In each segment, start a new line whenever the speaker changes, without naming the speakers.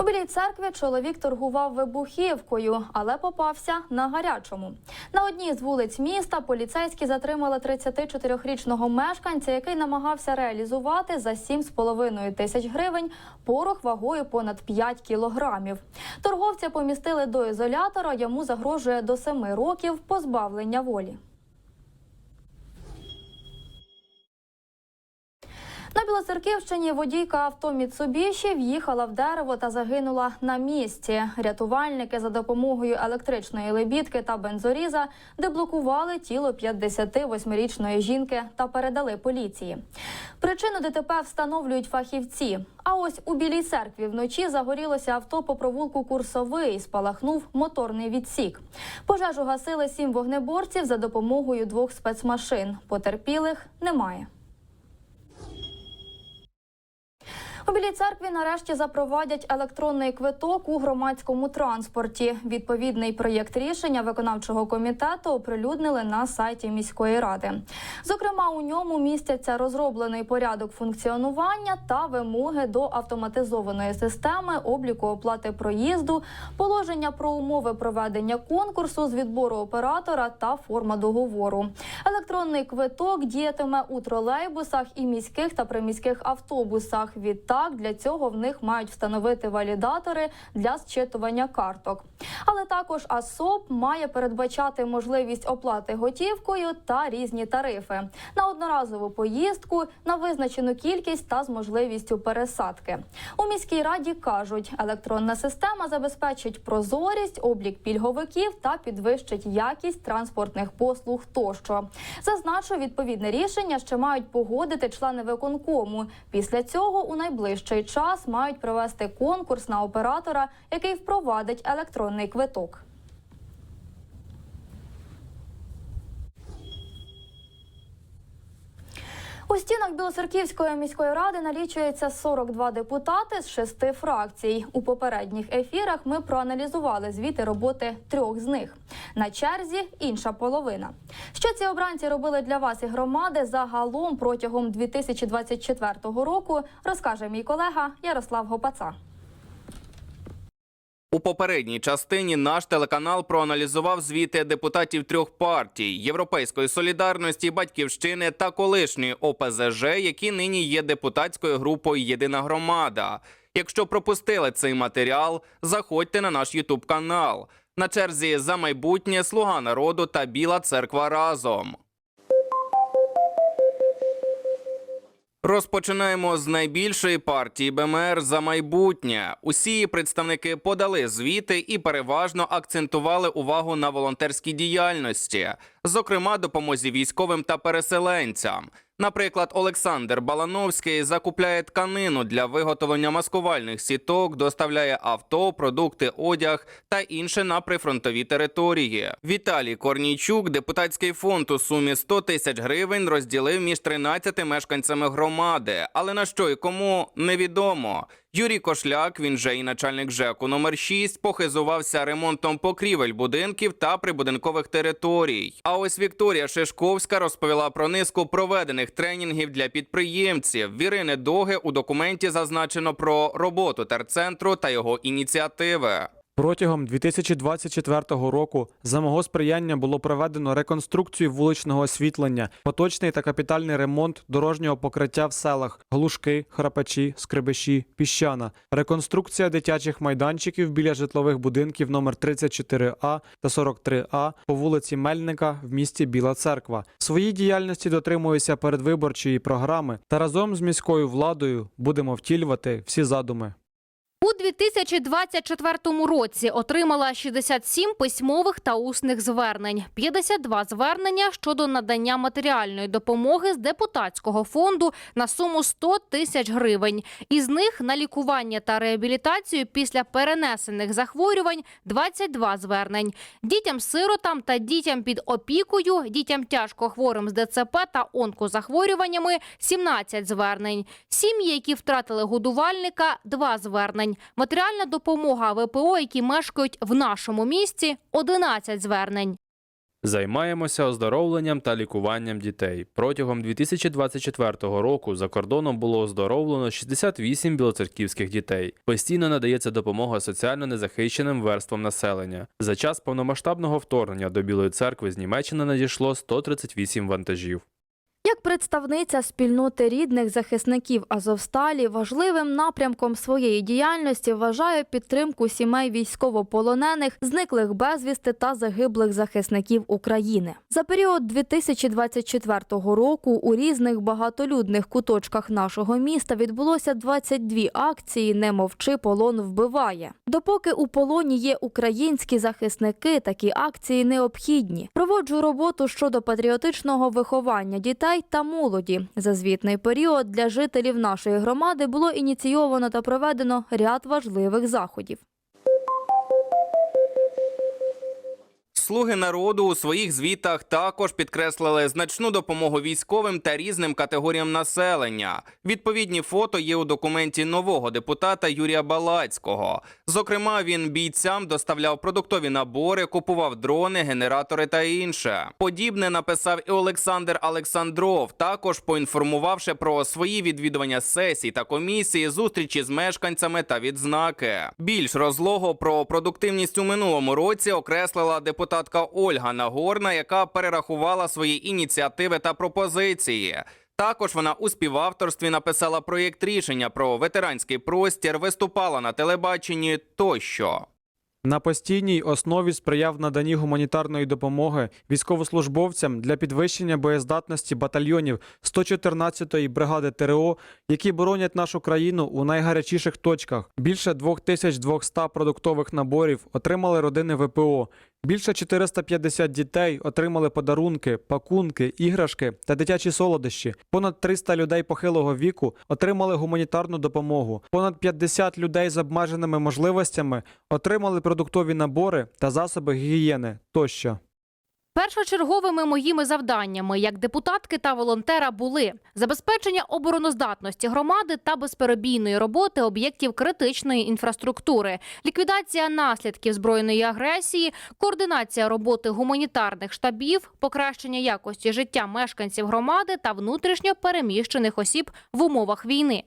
У білій церкві чоловік торгував вибухівкою, але попався на гарячому. На одній з вулиць міста поліцейські затримали 34-річного мешканця, який намагався реалізувати за 7,5 тисяч гривень порох вагою понад 5 кілограмів. Торговця помістили до ізолятора. Йому загрожує до 7 років позбавлення волі. На Білоцерківщині водійка авто Міцубіші в'їхала в дерево та загинула на місці. Рятувальники за допомогою електричної лебідки та бензоріза деблокували тіло 58-річної жінки та передали поліції. Причину ДТП встановлюють фахівці. А ось у Білій церкві вночі загорілося авто по провулку Курсовий. Спалахнув моторний відсік. Пожежу гасили сім вогнеборців за допомогою двох спецмашин. Потерпілих немає. У Білій церкві нарешті запровадять електронний квиток у громадському транспорті. Відповідний проєкт рішення виконавчого комітету оприлюднили на сайті міської ради. Зокрема, у ньому містяться розроблений порядок функціонування та вимоги до автоматизованої системи обліку оплати проїзду, положення про умови проведення конкурсу з відбору оператора та форма договору. Електронний квиток діятиме у тролейбусах і міських та приміських автобусах. Відтак для цього в них мають встановити валідатори для зчитування карток. Але також АСОП має передбачати можливість оплати готівкою та різні тарифи на одноразову поїздку, на визначену кількість та з можливістю пересадки. У міській раді кажуть, електронна система забезпечить прозорість, облік пільговиків та підвищить якість транспортних послуг тощо. Зазначу, відповідне рішення ще мають погодити члени виконкому. Після цього у найближчий час мають провести конкурс на оператора, який впровадить електронний квиток. У стінах Білоцерківської міської ради налічується 42 депутати з шести фракцій. У попередніх ефірах ми проаналізували звіти роботи трьох з них. На черзі інша половина. Що ці обранці робили для вас і громади загалом протягом 2024 року, розкаже мій колега Ярослав Гопаца.
У попередній частині наш телеканал проаналізував звіти депутатів трьох партій Європейської солідарності, батьківщини та колишньої ОПЗЖ, які нині є депутатською групою Єдина громада. Якщо пропустили цей матеріал, заходьте на наш Ютуб канал. На черзі за майбутнє Слуга народу та Біла церква разом. Розпочинаємо з найбільшої партії БМР за майбутнє. Усі представники подали звіти і переважно акцентували увагу на волонтерській діяльності, зокрема допомозі військовим та переселенцям. Наприклад, Олександр Балановський закупляє тканину для виготовлення маскувальних сіток, доставляє авто, продукти, одяг та інше на прифронтові території. Віталій Корнійчук, депутатський фонд у сумі 100 тисяч гривень розділив між 13 мешканцями громади, але на що і кому невідомо. Юрій Кошляк, він же і начальник ЖЕКу номер 6, похизувався ремонтом покрівель будинків та прибудинкових територій. А ось Вікторія Шишковська розповіла про низку проведених тренінгів для підприємців. В Ірини Доги у документі зазначено про роботу терцентру та його ініціативи.
Протягом 2024 року за мого сприяння було проведено реконструкцію вуличного освітлення, поточний та капітальний ремонт дорожнього покриття в селах Глушки, Храпачі, Скребеші, Піщана, реконструкція дитячих майданчиків біля житлових будинків номер 34А та 43А по вулиці Мельника в місті Біла Церква. В своїй діяльності дотримуюся передвиборчої програми та разом з міською владою будемо втілювати всі задуми.
У 2024 році отримала 67 письмових та усних звернень, 52 звернення щодо надання матеріальної допомоги з депутатського фонду на суму 100 тисяч гривень. Із них на лікування та реабілітацію після перенесених захворювань 22 звернень. Дітям-сиротам та дітям під опікою, дітям тяжко хворим з ДЦП та онкозахворюваннями 17 звернень. Сім'ї, які втратили годувальника, 2 звернень. Матеріальна допомога ВПО, які мешкають в нашому місті, 11 звернень.
Займаємося оздоровленням та лікуванням дітей. Протягом 2024 року за кордоном було оздоровлено 68 білоцерківських дітей. Постійно надається допомога соціально незахищеним верствам населення. За час повномасштабного вторгнення до Білої церкви з Німеччини надійшло 138 вантажів.
Як представниця спільноти рідних захисників Азовсталі, важливим напрямком своєї діяльності вважає підтримку сімей військовополонених, зниклих безвісти та загиблих захисників України. За період 2024 року у різних багатолюдних куточках нашого міста відбулося 22 акції «Не мовчи, полон вбиває». Допоки у полоні є українські захисники, такі акції необхідні. Проводжу роботу щодо патріотичного виховання дітей та молоді. За звітний період для жителів нашої громади було ініційовано та проведено ряд важливих заходів.
Слуги народу у своїх звітах також підкреслили значну допомогу військовим та різним категоріям населення. Відповідні фото є у документі нового депутата Юрія Балацького. Зокрема, він бійцям доставляв продуктові набори, купував дрони, генератори та інше. Подібне написав і Олександр Олександров, також поінформувавши про свої відвідування сесій та комісії, зустрічі з мешканцями та відзнаки. Більш розлого про продуктивність у минулому році окреслила депутатка Ольга Нагорна, яка перерахувала свої ініціативи та пропозиції. Також вона у співавторстві написала проєкт рішення про ветеранський простір, виступала на телебаченні тощо.
На постійній основі сприяв наданні гуманітарної допомоги військовослужбовцям для підвищення боєздатності батальйонів 114-ї бригади ТРО, які боронять нашу країну у найгарячіших точках. Більше 2200 продуктових наборів отримали родини ВПО. Більше 450 дітей отримали подарунки, пакунки, іграшки та дитячі солодощі. Понад 300 людей похилого віку отримали гуманітарну допомогу. Понад 50 людей з обмеженими можливостями отримали продуктові набори та засоби гігієни тощо.
Першочерговими моїми завданнями як депутатки та волонтера були забезпечення обороноздатності громади та безперебійної роботи об'єктів критичної інфраструктури, ліквідація наслідків збройної агресії, координація роботи гуманітарних штабів, покращення якості життя мешканців громади та внутрішньо переміщених осіб в умовах війни.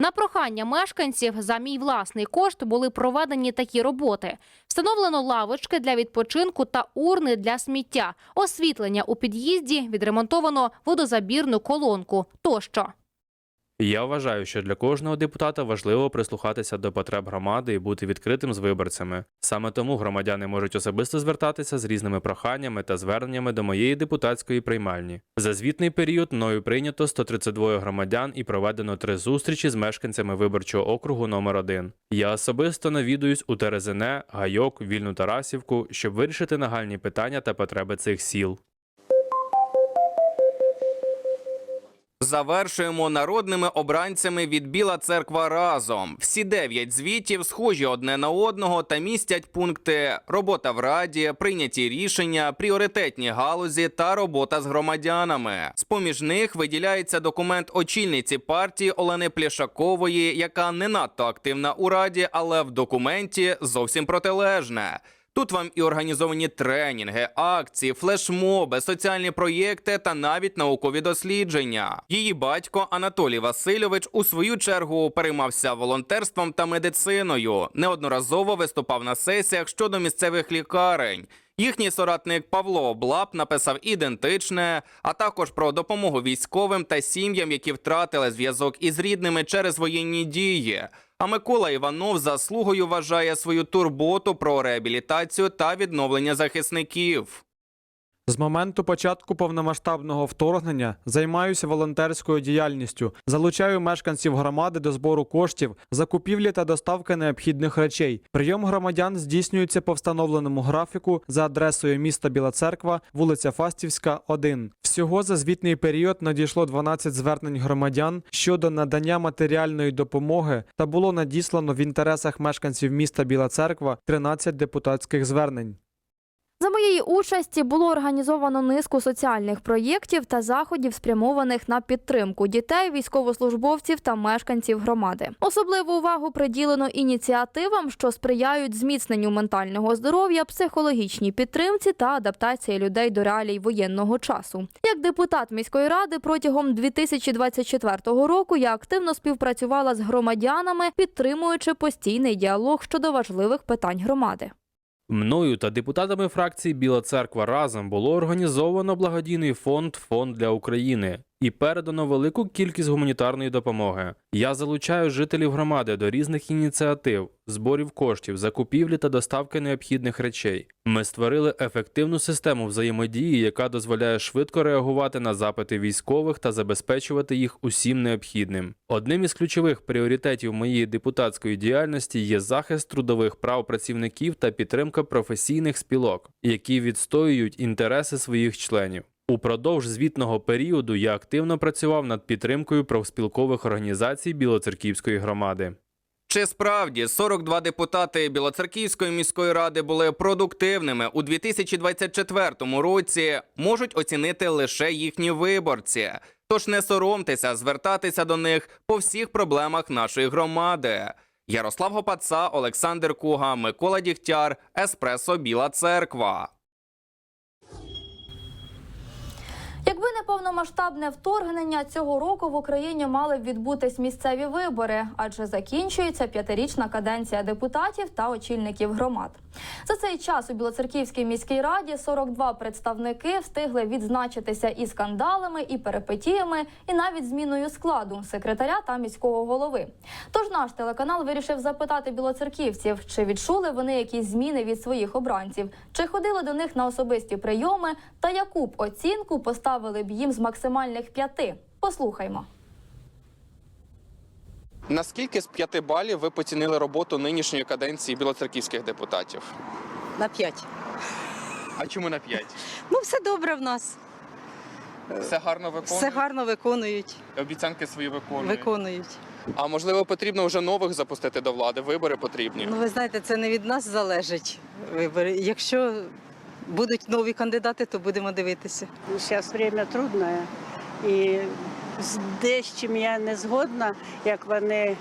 На прохання мешканців за мій власний кошт були проведені такі роботи: встановлено лавочки для відпочинку та урни для сміття, освітлення у під'їзді, відремонтовано водозабірну колонку тощо.
Я вважаю, що для кожного депутата важливо прислухатися до потреб громади і бути відкритим з виборцями. Саме тому громадяни можуть особисто звертатися з різними проханнями та зверненнями до моєї депутатської приймальні. За звітний період мною прийнято 132 громадян і проведено три зустрічі з мешканцями виборчого округу номер 1 Я особисто навідуюсь у Терезине, Гайок, Вільну Тарасівку, щоб вирішити нагальні питання та потреби цих сіл.
Завершуємо народними обранцями від Біла церква разом. Всі дев'ять звітів схожі одне на одного та містять пункти робота в раді, прийняті рішення, пріоритетні галузі та робота з громадянами. З поміж них виділяється документ очільниці партії Олени Плішакової, яка не надто активна у раді, але в документі зовсім протилежне. Тут вам і організовані тренінги, акції, флешмоби, соціальні проєкти та навіть наукові дослідження. Її батько Анатолій Васильович у свою чергу переймався волонтерством та медициною. Неодноразово виступав на сесіях щодо місцевих лікарень. Їхній соратник Павло Облап написав ідентичне, а також про допомогу військовим та сім'ям, які втратили зв'язок із рідними через воєнні дії. А Микола Іванов заслугою вважає свою турботу про реабілітацію та відновлення захисників.
З моменту початку повномасштабного вторгнення займаюся волонтерською діяльністю, залучаю мешканців громади до збору коштів, закупівлі та доставки необхідних речей. Прийом громадян здійснюється по встановленому графіку за адресою міста Біла Церква, вулиця Фастівська, 1. Всього за звітний період надійшло 12 звернень громадян щодо надання матеріальної допомоги та було надіслано в інтересах мешканців міста Біла Церква 13 депутатських звернень.
За моєї участі було організовано низку соціальних проєктів та заходів, спрямованих на підтримку дітей, військовослужбовців та мешканців громади. Особливу увагу приділено ініціативам, що сприяють зміцненню ментального здоров'я, психологічній підтримці та адаптації людей до реалій воєнного часу. Як депутат міської ради протягом 2024 року я активно співпрацювала з громадянами, підтримуючи постійний діалог щодо важливих питань громади.
Мною та депутатами фракції Біла Церква разом було організовано благодійний фонд Фонд для України і передано велику кількість гуманітарної допомоги. Я залучаю жителів громади до різних ініціатив, зборів коштів, закупівлі та доставки необхідних речей. Ми створили ефективну систему взаємодії, яка дозволяє швидко реагувати на запити військових та забезпечувати їх усім необхідним. Одним із ключових пріоритетів моєї депутатської діяльності є захист трудових прав працівників та підтримка професійних спілок, які відстоюють інтереси своїх членів. Упродовж звітного періоду я активно працював над підтримкою профспілкових організацій Білоцерківської громади.
Чи справді 42 депутати Білоцерківської міської ради були продуктивними у 2024 році, можуть оцінити лише їхні виборці. Тож не соромтеся звертатися до них по всіх проблемах нашої громади. Ярослав Гопаца, Олександр Куга, Микола Дігтяр, Еспресо Біла Церква.
Якби не повномасштабне вторгнення цього року в Україні мали б відбутись місцеві вибори, адже закінчується п'ятирічна каденція депутатів та очільників громад. За цей час у Білоцерківській міській раді 42 представники встигли відзначитися і скандалами, і перипетіями, і навіть зміною складу секретаря та міського голови. Тож наш телеканал вирішив запитати білоцерківців, чи відчули вони якісь зміни від своїх обранців, чи ходили до них на особисті прийоми, та яку б оцінку поставили б їм з максимальних п'яти. Послухаймо.
Наскільки з п'яти балів ви поцінили роботу нинішньої каденції білоцерківських депутатів?
На 5.
А чому на п'ять?
Ну, все добре в нас.
Все гарно виконують?
Все гарно виконують.
Обіцянки свої виконують.
Виконують.
А можливо, потрібно вже нових запустити до влади? Вибори потрібні.
Ну, ви знаєте, це не від нас залежить. Вибори. Якщо будуть нові кандидати, то будемо дивитися.
Зараз время трудне і з дещим я не згодна, як вони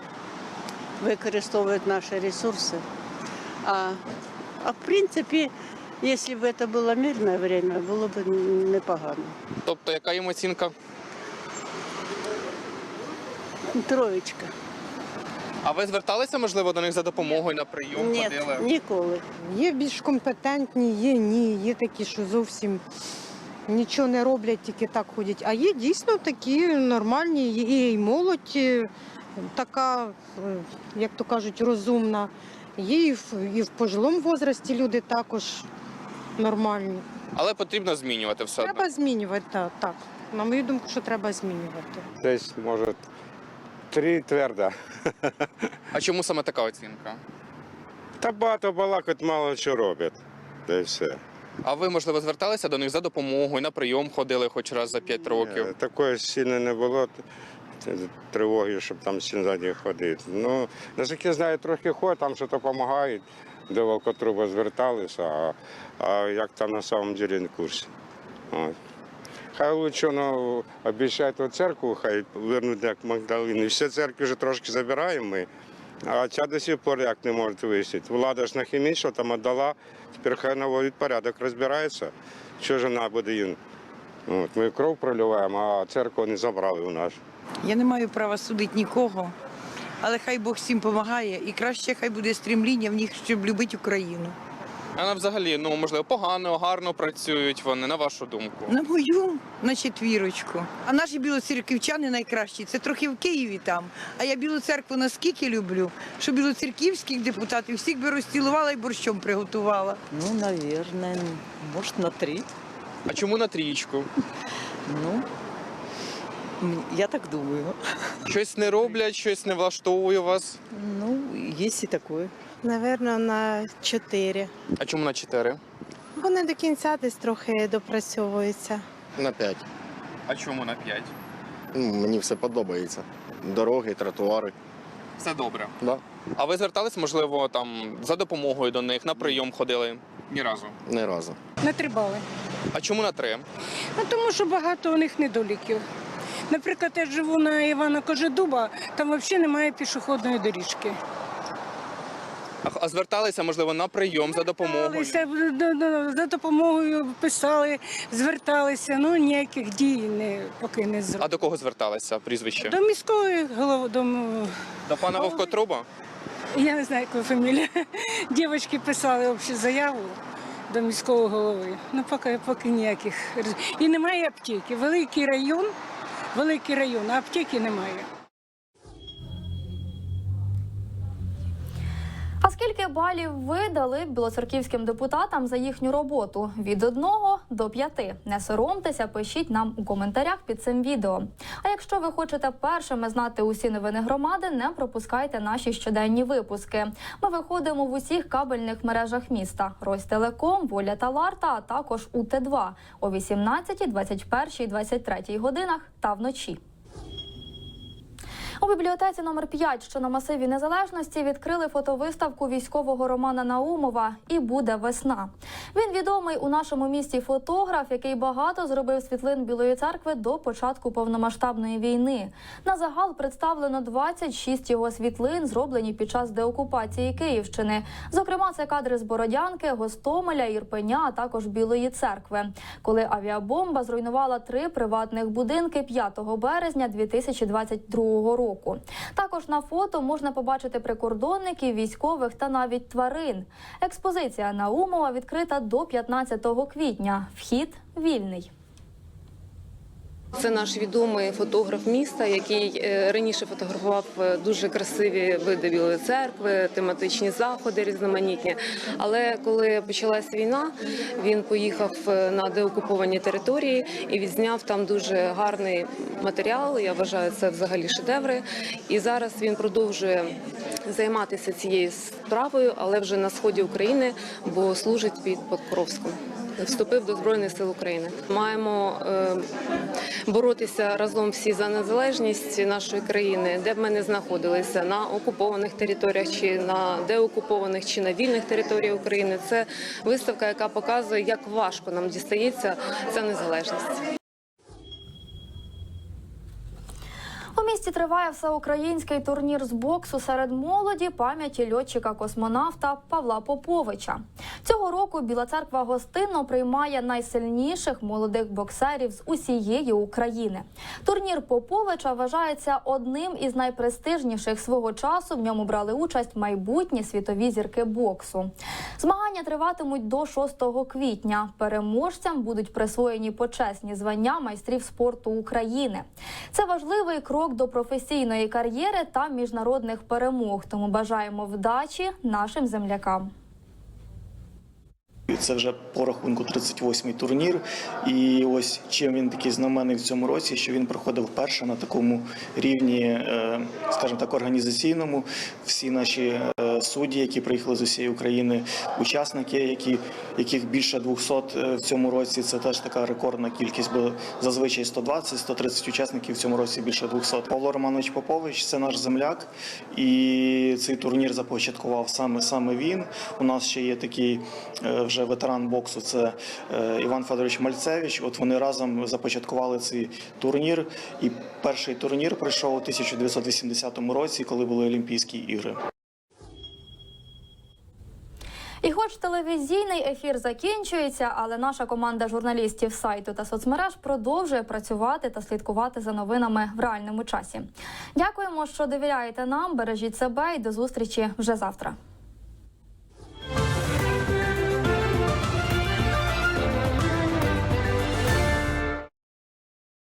використовують наші ресурси. А, а в принципі, якщо б це було мирне время, було б непогано.
Тобто, яка їм оцінка?
Троєчка.
А ви зверталися, можливо, до них за допомогою на прийом?
Ні,
ходили?
ніколи.
Є більш компетентні, є ні, є такі, що зовсім нічого не роблять, тільки так ходять. А є дійсно такі нормальні, є і молодь е, така, е, як то кажуть, розумна. Є і в, і в пожилому возрасті люди також нормальні.
Але потрібно змінювати все одно.
Треба змінювати, так, так. На мою думку, що треба змінювати.
Десь, може, три твердо.
А чому саме така оцінка?
Та багато балакать, мало що роблять. Та й все.
А ви, можливо, зверталися до них за допомогою, на прийом ходили хоч раз за 5 років?
Такої сильно не було тривоги, щоб там сильно ззаді ходити. Ну, наскільки я знаю, трохи ходять, там щось допомагають. До Волкотруба зверталися, а, а як там на самом деле не курсі. От. Хай лучше ну, обіцяють церкву, хай вернуть як Магдалину. Всі церкви вже трошки забираємо ми. А ця до сих пор як не може висіти. Влада ж нахімічила, там віддала, тепер хай наводить порядок, розбирається. Що ж вона буде їм? От, ми кров проливаємо, а церкву не забрали у нас.
Я не маю права судити нікого, але хай Бог всім допомагає, і краще хай буде стрімління в них, щоб любити Україну.
А на взагалі, ну можливо, погано, гарно працюють вони, на вашу думку.
На мою, на четвірочку. А наші білоцерківчани найкращі. Це трохи в Києві там. А я білу церкву наскільки люблю, що білоцерківських депутатів всіх би розцілувала і борщом приготувала.
Ну, наверное, може на три.
А чому на трієчку?
Ну, я так думаю.
Щось не роблять, щось не влаштовує вас.
Ну, є і таке.
Наверно, на чотири.
А чому на 4?
Вони до кінця десь трохи допрацьовуються.
На 5.
А чому на 5?
Ну, мені все подобається. Дороги, тротуари.
Все добре.
Да.
А ви звертались, можливо, там за допомогою до них, на прийом ходили? Ні разу.
Ні разу.
На три бали.
А чому на три?
Ну, тому що багато у них недоліків. Наприклад, я живу на Івана Кожедуба, там взагалі немає пішохідної доріжки.
А зверталися, можливо, на прийом за
Зверталися, д- д- за допомогою писали, зверталися, ну ніяких дій не, поки не зробили.
до кого зверталися? Прізвище?
До міської голови, до,
До пана Вовкотруба?
я не знаю, яка фамілія. Дівчатки писали общу заяву до міського голови. Ну, поки, поки ніяких. І немає аптеки. Великий район, великий район, а аптеки немає.
Скільки балів ви дали білоцерківським депутатам за їхню роботу? Від 1 до 5. Не соромтеся, пишіть нам у коментарях під цим відео. А якщо ви хочете першими знати усі новини громади, не пропускайте наші щоденні випуски. Ми виходимо в усіх кабельних мережах міста: Ростелеком, Воля та Ларта, а також УТ2 о 18, 21, 23 годинах та вночі. У бібліотеці номер 5, що на масиві незалежності, відкрили фотовиставку військового Романа Наумова І буде весна. Він відомий у нашому місті фотограф, який багато зробив світлин Білої церкви до початку повномасштабної війни. На загал представлено 26 його світлин, зроблені під час деокупації Київщини. Зокрема, це кадри з Бородянки, Гостомеля, Ірпеня, а також Білої церкви, коли авіабомба зруйнувала три приватних будинки 5 березня 2022 року. Також на фото можна побачити прикордонників, військових та навіть тварин. Експозиція Наумова відкрита до 15 квітня. Вхід вільний.
Це наш відомий фотограф міста, який е, раніше фотографував е, дуже красиві види Білої церкви, тематичні заходи різноманітні. Але коли почалась війна, він поїхав е, на деокуповані території і відзняв там дуже гарний матеріал. Я вважаю, це взагалі шедеври. І зараз він продовжує займатися цією справою, але вже на сході України, бо служить під Покровськом. Вступив до збройних сил України. Маємо е, боротися разом всі за незалежність нашої країни, де б ми не знаходилися на окупованих територіях, чи на деокупованих, чи на вільних територіях України. Це виставка, яка показує, як важко нам дістається ця незалежність.
Місті триває всеукраїнський турнір з боксу серед молоді пам'яті льотчика-космонавта Павла Поповича. Цього року Біла церква гостинно приймає найсильніших молодих боксерів з усієї України. Турнір Поповича вважається одним із найпрестижніших свого часу. В ньому брали участь майбутні світові зірки боксу. Змагання триватимуть до 6 квітня. Переможцям будуть присвоєні почесні звання майстрів спорту України. Це важливий крок до професійної кар'єри та міжнародних перемог. Тому бажаємо вдачі нашим землякам.
Це вже по рахунку 38-й турнір. І ось чим він такий знаменний в цьому році, що він проходив вперше на такому рівні, е, скажімо так, організаційному. Всі наші е, судді, які приїхали з усієї України, учасники, які, яких більше 200 е, в цьому році. Це теж така рекордна кількість, бо зазвичай 120-130 учасників в цьому році більше 200. Павло Романович Попович це наш земляк, і цей турнір започаткував саме саме він. У нас ще є такий е, вже ветеран боксу. Це е, Іван Федорович Мальцевич. От вони разом започаткували цей турнір. І перший турнір пройшов у 1980 році, коли були Олімпійські ігри.
І хоч телевізійний ефір закінчується, але наша команда журналістів сайту та соцмереж продовжує працювати та слідкувати за новинами в реальному часі. Дякуємо, що довіряєте нам. Бережіть себе і до зустрічі вже завтра.